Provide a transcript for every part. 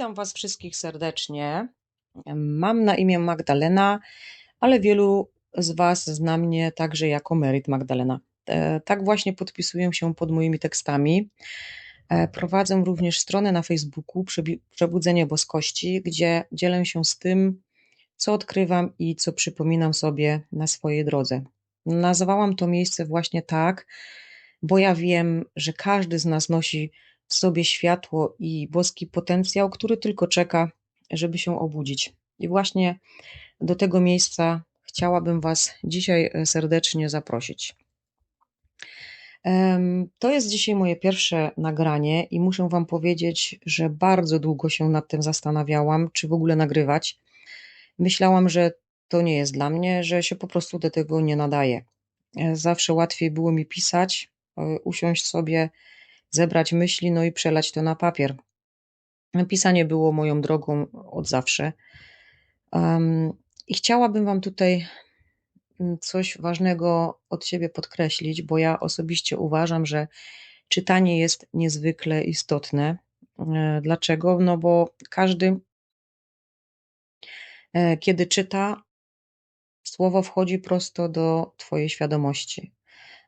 Witam Was wszystkich serdecznie. Mam na imię Magdalena, ale wielu z Was zna mnie także jako Merit Magdalena. E, tak właśnie podpisuję się pod moimi tekstami. E, prowadzę również stronę na Facebooku Przebudzenie Boskości, gdzie dzielę się z tym, co odkrywam i co przypominam sobie na swojej drodze. Nazwałam to miejsce właśnie tak, bo ja wiem, że każdy z nas nosi w sobie światło i boski potencjał, który tylko czeka, żeby się obudzić. I właśnie do tego miejsca chciałabym Was dzisiaj e, serdecznie zaprosić. To jest dzisiaj moje pierwsze nagranie i muszę Wam powiedzieć, że bardzo długo się nad tym zastanawiałam, czy w ogóle nagrywać. Myślałam, że to nie jest dla mnie, że się po prostu do tego nie nadaje. E, zawsze łatwiej było mi pisać, e, usiąść sobie zebrać myśli, no i przelać to na papier. Pisanie było moją drogą od zawsze. Um, I chciałabym Wam tutaj mm, coś ważnego od siebie podkreślić, bo ja osobiście uważam, że czytanie jest niezwykle istotne. E, dlaczego? No bo każdy, e, kiedy czyta, słowo wchodzi prosto do Twojej świadomości.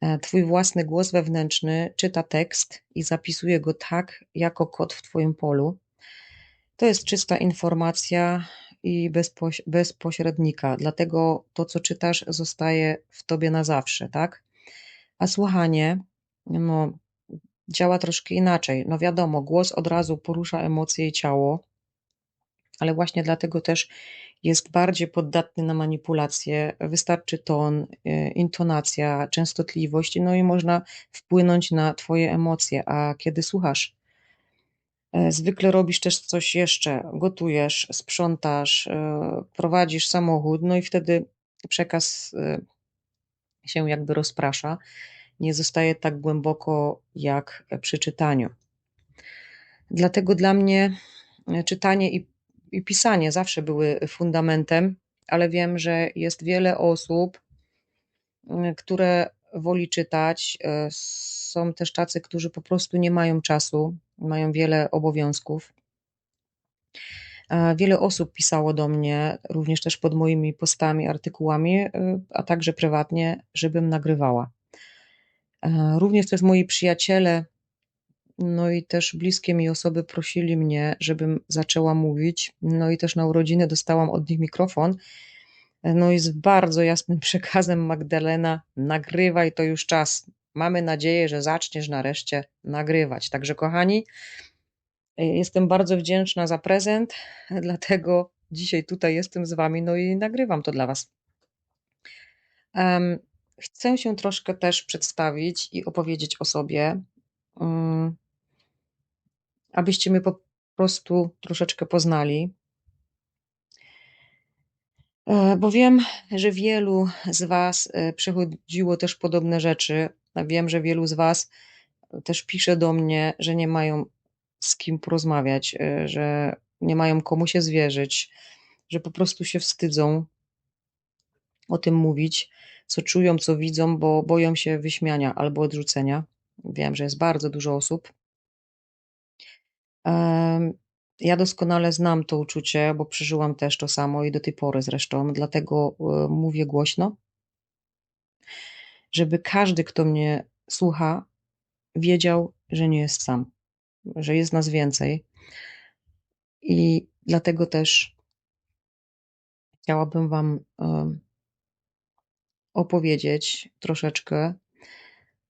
E, twój własny głos wewnętrzny czyta tekst i zapisuje go tak, jako kod w Twoim polu. To jest czysta informacja i bezpoś bezpośrednika, dlatego to, co czytasz, zostaje w Tobie na zawsze, tak? A słuchanie, no, działa troszkę inaczej. No wiadomo, głos od razu porusza emocje i ciało, ale właśnie dlatego też jest bardziej poddatny na manipulacje. Wystarczy ton, y, intonacja, częstotliwość, no i można wpłynąć na Twoje emocje. A kiedy słuchasz, e, zwykle robisz też coś jeszcze, gotujesz, sprzątasz, e, prowadzisz samochód, no i wtedy przekaz e, się jakby rozprasza. Nie zostaje tak głęboko jak przy czytaniu. Dlatego dla mnie czytanie i i pisanie zawsze były fundamentem, ale wiem, że jest wiele osób, mm, które woli czytać. E, są też tacy, którzy po prostu nie mają czasu, mają wiele obowiązków. Wiele osób pisało do mnie, również też pod moimi postami, artykułami, e, a także prywatnie, żebym nagrywała. E, również też moi przyjaciele no i też bliskie mi osoby prosili mnie, żebym zaczęła mówić. No i też na urodziny dostałam od nich mikrofon. No i z bardzo jasnym przekazem Magdalena, nagrywaj to już czas. Mamy nadzieję, że zaczniesz nareszcie nagrywać. Także kochani, jestem bardzo wdzięczna za prezent, dlatego dzisiaj tutaj jestem z wami, no i nagrywam to dla was. Um, chcę się troszkę też przedstawić i opowiedzieć o sobie. Um, abyście mnie po prostu troszeczkę poznali. E, bo wiem, że wielu z Was e, przechodziło też podobne rzeczy. Wiem, że wielu z Was też pisze do mnie, że nie mają z kim porozmawiać, e, że nie mają komu się zwierzyć, że po prostu się wstydzą o tym mówić, co czują, co widzą, bo boją się wyśmiania albo odrzucenia. Wiem, że jest bardzo dużo osób, ja doskonale znam to uczucie, bo przeżyłam też to samo i do tej pory zresztą, dlatego e, mówię głośno, żeby każdy, kto mnie słucha, wiedział, że nie jest sam, że jest nas więcej. I dlatego też chciałabym Wam opowiedzieć troszeczkę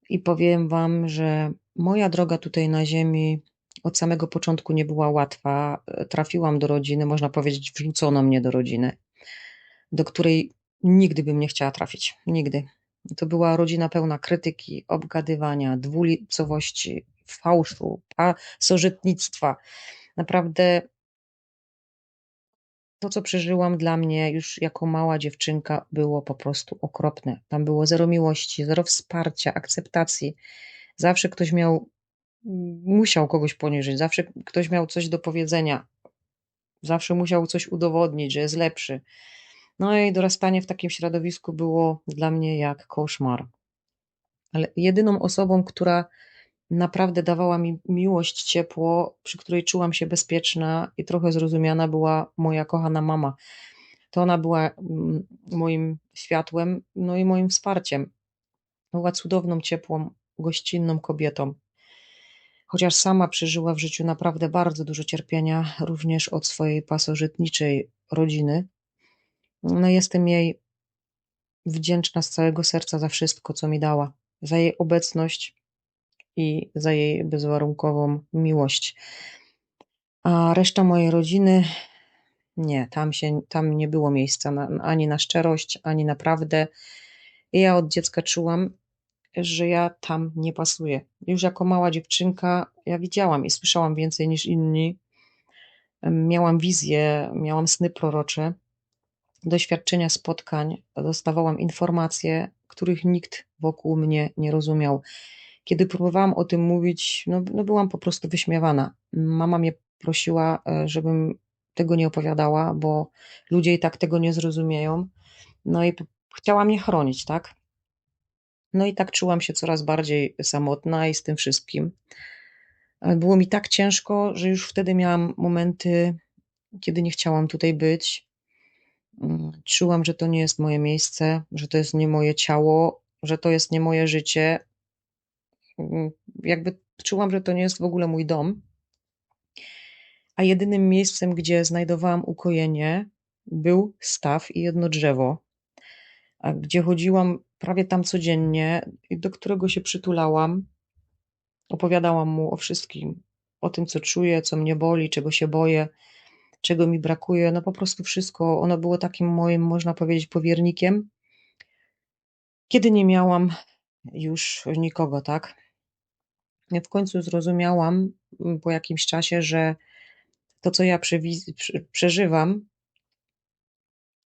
i powiem Wam, że moja droga tutaj na Ziemi od samego początku nie była łatwa. Trafiłam do rodziny, można powiedzieć, wrzucono mnie do rodziny, do której nigdy bym nie chciała trafić. Nigdy. To była rodzina pełna krytyki, obgadywania, dwulicowości, fałszu, sożytnictwa. Naprawdę to, co przeżyłam dla mnie już jako mała dziewczynka, było po prostu okropne. Tam było zero miłości, zero wsparcia, akceptacji. Zawsze ktoś miał musiał kogoś poniżyć, zawsze ktoś miał coś do powiedzenia, zawsze musiał coś udowodnić, że jest lepszy. No i dorastanie w takim środowisku było dla mnie jak koszmar. Ale jedyną osobą, która naprawdę dawała mi miłość, ciepło, przy której czułam się bezpieczna i trochę zrozumiana była moja kochana mama. To ona była mm, moim światłem, no i moim wsparciem. Była cudowną, ciepłą, gościnną kobietą. Chociaż sama przeżyła w życiu naprawdę bardzo dużo cierpienia, również od swojej pasożytniczej rodziny, no jestem jej wdzięczna z całego serca za wszystko, co mi dała, za jej obecność i za jej bezwarunkową miłość. A reszta mojej rodziny, nie, tam, się, tam nie było miejsca na, ani na szczerość, ani na prawdę. Ja od dziecka czułam, że ja tam nie pasuję. Już jako mała dziewczynka ja widziałam i słyszałam więcej niż inni. Miałam wizje, miałam sny prorocze, doświadczenia spotkań, dostawałam informacje, których nikt wokół mnie nie rozumiał. Kiedy próbowałam o tym mówić, no, no byłam po prostu wyśmiewana. Mama mnie prosiła, e, żebym tego nie opowiadała, bo ludzie i tak tego nie zrozumieją. No i chciała mnie chronić, tak? No i tak czułam się coraz bardziej samotna i z tym wszystkim. Było mi tak ciężko, że już wtedy miałam momenty, kiedy nie chciałam tutaj być. Mm, czułam, że to nie jest moje miejsce, że to jest nie moje ciało, że to jest nie moje życie. Mm, jakby czułam, że to nie jest w ogóle mój dom. A jedynym miejscem, gdzie znajdowałam ukojenie, był staw i jedno drzewo, gdzie chodziłam prawie tam codziennie do którego się przytulałam. Opowiadałam mu o wszystkim, o tym, co czuję, co mnie boli, czego się boję, czego mi brakuje. No po prostu wszystko. Ono było takim moim, można powiedzieć, powiernikiem, kiedy nie miałam już nikogo, tak? Ja w końcu zrozumiałam mm, po jakimś czasie, że to, co ja przeżywam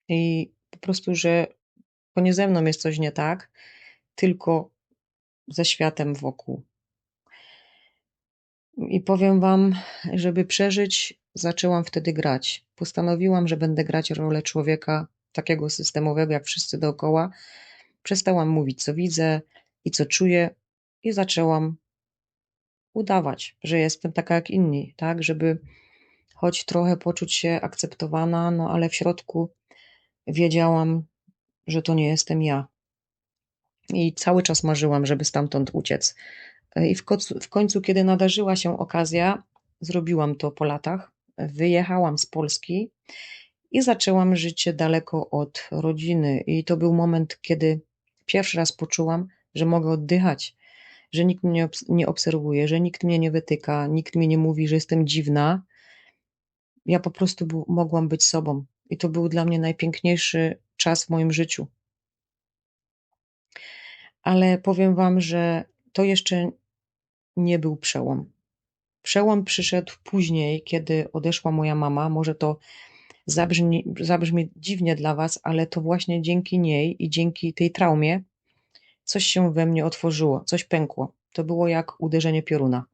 i po prostu, że to nie ze mną jest coś nie tak, tylko ze światem wokół. I powiem Wam, żeby przeżyć, zaczęłam wtedy grać. Postanowiłam, że będę grać rolę człowieka takiego systemowego, jak wszyscy dookoła. Przestałam mówić, co widzę i co czuję, i zaczęłam udawać, że jestem taka jak inni, tak, żeby choć trochę poczuć się akceptowana, no ale w środku wiedziałam, że to nie jestem ja. I cały czas marzyłam, żeby stamtąd uciec. I w końcu, w końcu, kiedy nadarzyła się okazja, zrobiłam to po latach. Wyjechałam z Polski i zaczęłam życie daleko od rodziny. I to był moment, kiedy pierwszy raz poczułam, że mogę oddychać, że nikt mnie nie obserwuje, że nikt mnie nie wytyka, nikt mi nie mówi, że jestem dziwna. Ja po prostu mogłam być sobą. I to był dla mnie najpiękniejszy czas w moim życiu. Ale powiem Wam, że to jeszcze nie był przełom. Przełom przyszedł później, kiedy odeszła moja mama. Może to zabrzmi, zabrzmi dziwnie dla Was, ale to właśnie dzięki niej i dzięki tej traumie coś się we mnie otworzyło, coś pękło. To było jak uderzenie pioruna.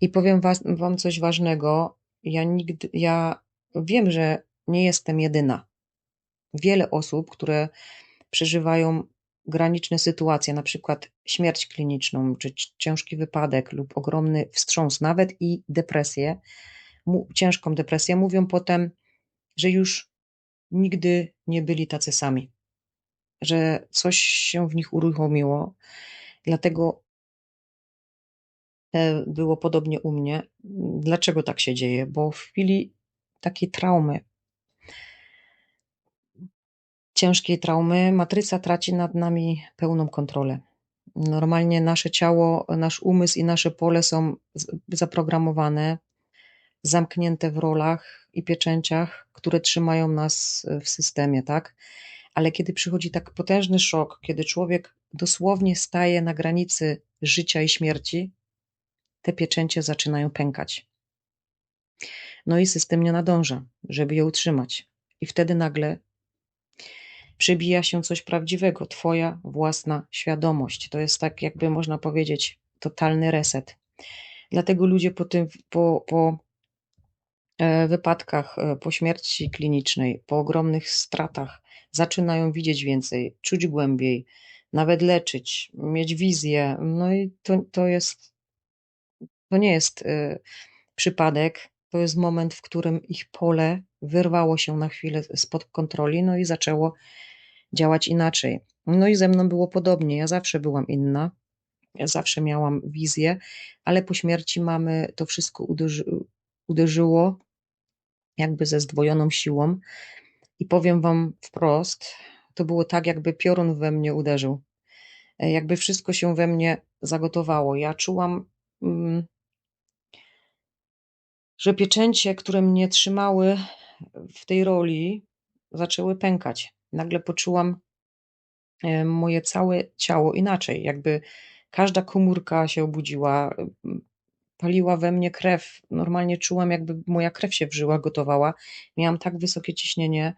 I powiem was, Wam coś ważnego. Ja nigdy, ja wiem, że nie jestem jedyna. Wiele osób, które przeżywają graniczne sytuacje, na przykład śmierć kliniczną, czy ciężki wypadek lub ogromny wstrząs, nawet i depresję, ciężką depresję, mówią potem, że już nigdy nie byli tacy sami, że coś się w nich uruchomiło. Dlatego e, było podobnie u mnie. Dlaczego tak się dzieje? Bo w chwili takiej traumy, ciężkiej traumy, matryca traci nad nami pełną kontrolę. Normalnie nasze ciało, nasz umysł i nasze pole są zaprogramowane, zamknięte w rolach i pieczęciach, które trzymają nas w systemie, tak? Ale kiedy przychodzi tak potężny szok, kiedy człowiek dosłownie staje na granicy życia i śmierci, te pieczęcie zaczynają pękać. No i system nie nadąża, żeby je utrzymać. I wtedy nagle przybija się coś prawdziwego, Twoja własna świadomość. To jest tak, jakby można powiedzieć, totalny reset. Dlatego ludzie po tym, po, po e, wypadkach, e, po śmierci klinicznej, po ogromnych stratach zaczynają widzieć więcej, czuć głębiej, nawet leczyć, mieć wizję. No i to, to jest, to nie jest y, przypadek, to jest moment, w którym ich pole wyrwało się na chwilę spod kontroli, no i zaczęło działać inaczej. No i ze mną było podobnie. Ja zawsze byłam inna, ja zawsze miałam wizję, ale po śmierci mamy to wszystko uderzy, uderzyło jakby ze zdwojoną siłą. I powiem Wam wprost, to było tak, jakby piorun we mnie uderzył. E, jakby wszystko się we mnie zagotowało. Ja czułam, mm, że pieczęcie, które mnie trzymały w tej roli, zaczęły pękać. Nagle poczułam e, moje całe ciało inaczej, jakby każda komórka się obudziła, paliła we mnie krew. Normalnie czułam, jakby moja krew się w żyłach gotowała. Miałam tak wysokie ciśnienie,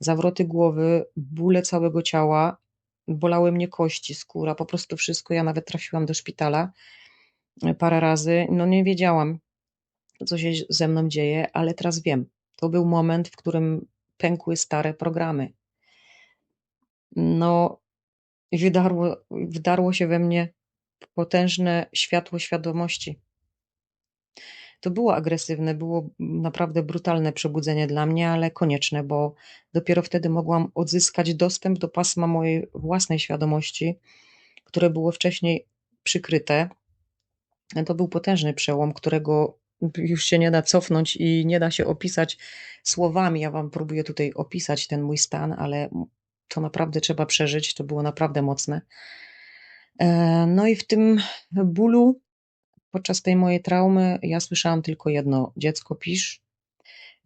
zawroty głowy, bóle całego ciała, bolały mnie kości, skóra, po prostu wszystko. Ja nawet trafiłam do szpitala e, parę razy. No nie wiedziałam, co się ze mną dzieje, ale teraz wiem. To był moment, w którym pękły stare programy. No, wydarło, wdarło się we mnie potężne światło świadomości. To było agresywne, było naprawdę brutalne przebudzenie dla mnie, ale konieczne, bo dopiero wtedy mogłam odzyskać dostęp do pasma mojej własnej świadomości, które było wcześniej przykryte. To był potężny przełom, którego już się nie da cofnąć i nie da się opisać słowami. Ja Wam próbuję tutaj opisać ten mój stan, ale to naprawdę trzeba przeżyć. To było naprawdę mocne. E, no i w tym bólu podczas tej mojej traumy ja słyszałam tylko jedno: dziecko pisz,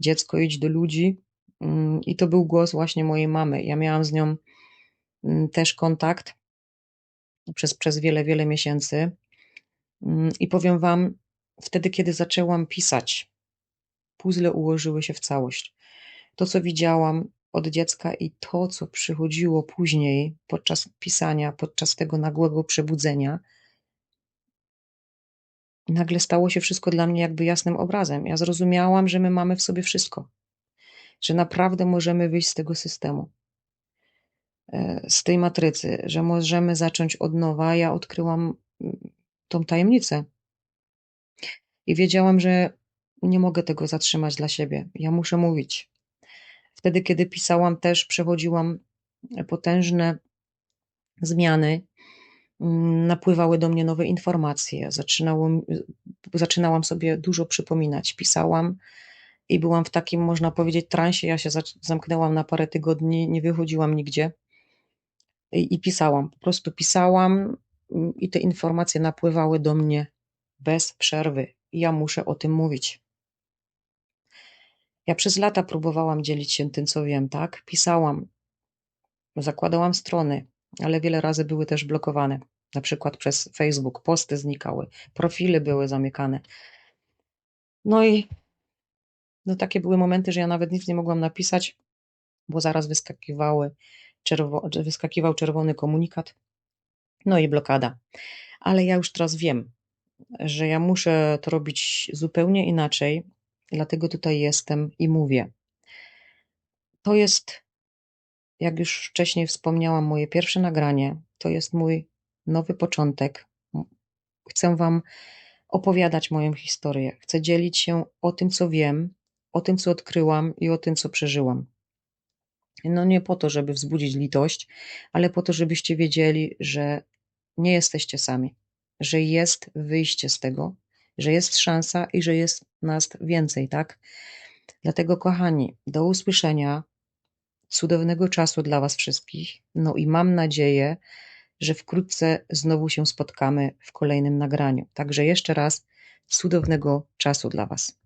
dziecko idź do ludzi. Mm, I to był głos właśnie mojej mamy. Ja miałam z nią mm, też kontakt przez, przez wiele, wiele miesięcy. Mm, I powiem Wam, wtedy, kiedy zaczęłam pisać, puzzle ułożyły się w całość. To, co widziałam od dziecka i to, co przychodziło później podczas pisania, podczas tego nagłego przebudzenia, nagle stało się wszystko dla mnie jakby jasnym obrazem. Ja zrozumiałam, że my mamy w sobie wszystko, że naprawdę możemy wyjść z tego systemu, e, z tej matrycy, że możemy zacząć od nowa. Ja odkryłam mm, tą tajemnicę i wiedziałam, że nie mogę tego zatrzymać dla siebie. Ja muszę mówić. Wtedy, kiedy pisałam, też przechodziłam potężne zmiany Mm, napływały do mnie nowe informacje, zaczynałam sobie dużo przypominać, pisałam i byłam w takim, można powiedzieć, transie. Ja się zamknęłam na parę tygodni, nie wychodziłam nigdzie i, i pisałam. Po prostu pisałam i te informacje napływały do mnie bez przerwy. Ja muszę o tym mówić. Ja przez lata próbowałam dzielić się tym, co wiem, tak? Pisałam, zakładałam strony, ale wiele razy były też blokowane na przykład przez Facebook, posty znikały, profile były zamykane. No i no takie były momenty, że ja nawet nic nie mogłam napisać, bo zaraz wyskakiwały czerwo, wyskakiwał czerwony komunikat, no i blokada. Ale ja już teraz wiem, że ja muszę to robić zupełnie inaczej, dlatego tutaj jestem i mówię. To jest, jak już wcześniej wspomniałam, moje pierwsze nagranie. To jest mój nowy początek. Chcę Wam opowiadać moją historię. Chcę dzielić się o tym, co wiem, o tym, co odkryłam i o tym, co przeżyłam. No nie po to, żeby wzbudzić litość, ale po to, żebyście wiedzieli, że nie jesteście sami, że jest wyjście z tego, że jest szansa i że jest nas więcej, tak? Dlatego, kochani, do usłyszenia, cudownego czasu dla Was wszystkich. No i mam nadzieję, że wkrótce znowu się spotkamy w kolejnym nagraniu. Także jeszcze raz cudownego czasu dla Was.